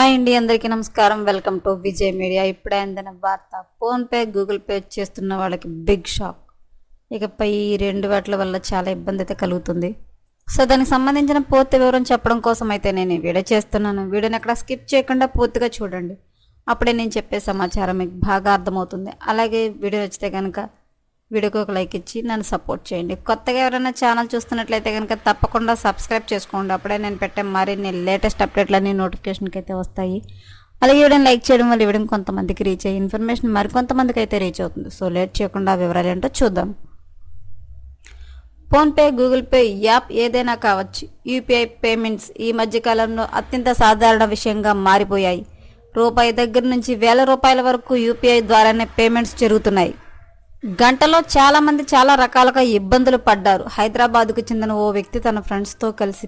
Hi అండి అందరికీ నమస్కారం. Welcome to Vijay media. ఇప్పుడే అందిన వార్త ఫోన్పే గూగుల్ పే చేస్తున్న వాళ్ళకి బిగ్ షాక్. ఇకపై ఈ రెండు వాటి వల్ల చాలా ఇబ్బంది అయితే కలుగుతుంది. సో దానికి సంబంధించిన పూర్తి వివరం చెప్పడం కోసం అయితే నేను ఈ వీడియో చేస్తున్నాను. వీడియోని అక్కడ స్కిప్ చేయకుండా పూర్తిగా చూడండి. అప్పుడే నేను చెప్పే సమాచారం మీకు బాగా అర్థమవుతుంది. అలాగే వీడియో నచ్చితే కనుక వీడియోకి ఒక లైక్ ఇచ్చి నన్ను సపోర్ట్ చేయండి. కొత్తగా ఎవరైనా ఛానల్ చూస్తున్నట్లయితే కనుక తప్పకుండా సబ్స్క్రైబ్ చేసుకోండి. అప్పుడే నేను పెట్టే మరిన్ని లేటెస్ట్ అప్డేట్లన్నీ నోటిఫికేషన్కి అయితే వస్తాయి. అలాగే వీడియోని లైక్ చేయడం వల్ల వీడియో కొంతమందికి రీచ్ అయ్యే ఇన్ఫర్మేషన్ మరికొంతమందికి అయితే రీచ్ అవుతుంది. సో లేట్ చేయకుండా వివరాలు ఏంటో చూద్దాం. ఫోన్పే గూగుల్ పే యాప్ ఏదైనా కావచ్చు యూపీఐ పేమెంట్స్ ఈ మధ్యకాలంలో అత్యంత సాధారణ విషయంగా మారిపోయాయి. రూపాయి దగ్గర నుంచి వేల రూపాయల వరకు యూపీఐ ద్వారానే పేమెంట్స్ జరుగుతున్నాయి. గంటలో చాలా మంది చాలా రకాలుగా ఇబ్బందులు పడ్డారు. హైదరాబాద్కు చెందిన ఓ వ్యక్తి తన ఫ్రెండ్స్తో కలిసి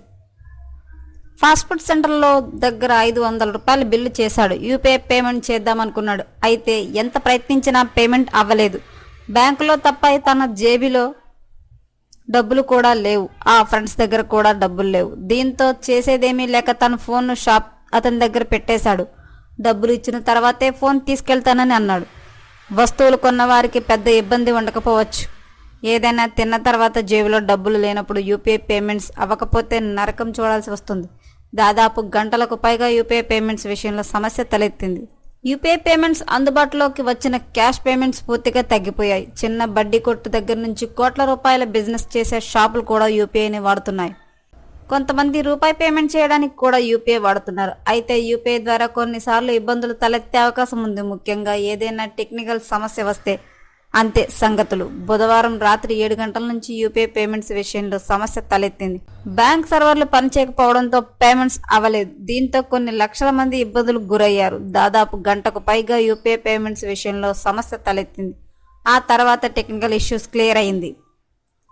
ఫాస్ట్ ఫుడ్ సెంటర్లో దగ్గర ఐదు వందల రూపాయలు బిల్లు చేశాడు. యూపీఐ పేమెంట్ చేద్దామనుకున్నాడు. అయితే ఎంత ప్రయత్నించినా పేమెంట్ అవ్వలేదు. బ్యాంకులో తప్ప తన జేబీలో డబ్బులు కూడా లేవు. ఆ ఫ్రెండ్స్ దగ్గర కూడా డబ్బులు లేవు. దీంతో చేసేదేమీ లేక తన ఫోన్ షాప్ అతని దగ్గర పెట్టేశాడు. డబ్బులు ఇచ్చిన తర్వాతే ఫోన్ తీసుకెళ్తానని అన్నాడు. వస్తువులు కొన్న వారికి పెద్ద ఇబ్బంది ఉండకపోవచ్చు. ఏదైనా తిన్న తర్వాత జేబులో డబ్బులు లేనప్పుడు యూపీఐ పేమెంట్స్ అవ్వకపోతే నరకం చూడాల్సి వస్తుంది. దాదాపు గంటలకు పైగా యూపీఐ పేమెంట్స్ విషయంలో సమస్య తలెత్తింది. యూపీఐ పేమెంట్స్ అందుబాటులోకి వచ్చిన క్యాష్ పేమెంట్స్ పూర్తిగా తగ్గిపోయాయి. చిన్న బడ్డీ కొట్టు దగ్గర నుంచి కోట్ల రూపాయల బిజినెస్ చేసే షాపులు కూడా యూపీఐని వాడుతున్నాయి. కొంతమంది రూపాయి పేమెంట్ చేయడానికి కూడా యూపీఐ వాడుతున్నారు. అయితే యూపీఐ ద్వారా కొన్నిసార్లు ఇబ్బందులు తలెత్తే అవకాశం ఉంది. ముఖ్యంగా ఏదైనా టెక్నికల్ సమస్య వస్తే అంతే సంగతులు. బుధవారం రాత్రి ఏడు గంటల నుంచి యూపీఐ పేమెంట్స్ విషయంలో సమస్య తలెత్తింది. బ్యాంక్ సర్వర్లు పనిచేయకపోవడంతో పేమెంట్స్ అవ్వలేదు. దీంతో కొన్ని లక్షల మంది ఇబ్బందులు గురయ్యారు. దాదాపు గంటకు పైగా యూపీఐ పేమెంట్స్ విషయంలో సమస్య తలెత్తింది. ఆ తర్వాత టెక్నికల్ ఇష్యూస్ క్లియర్ అయింది.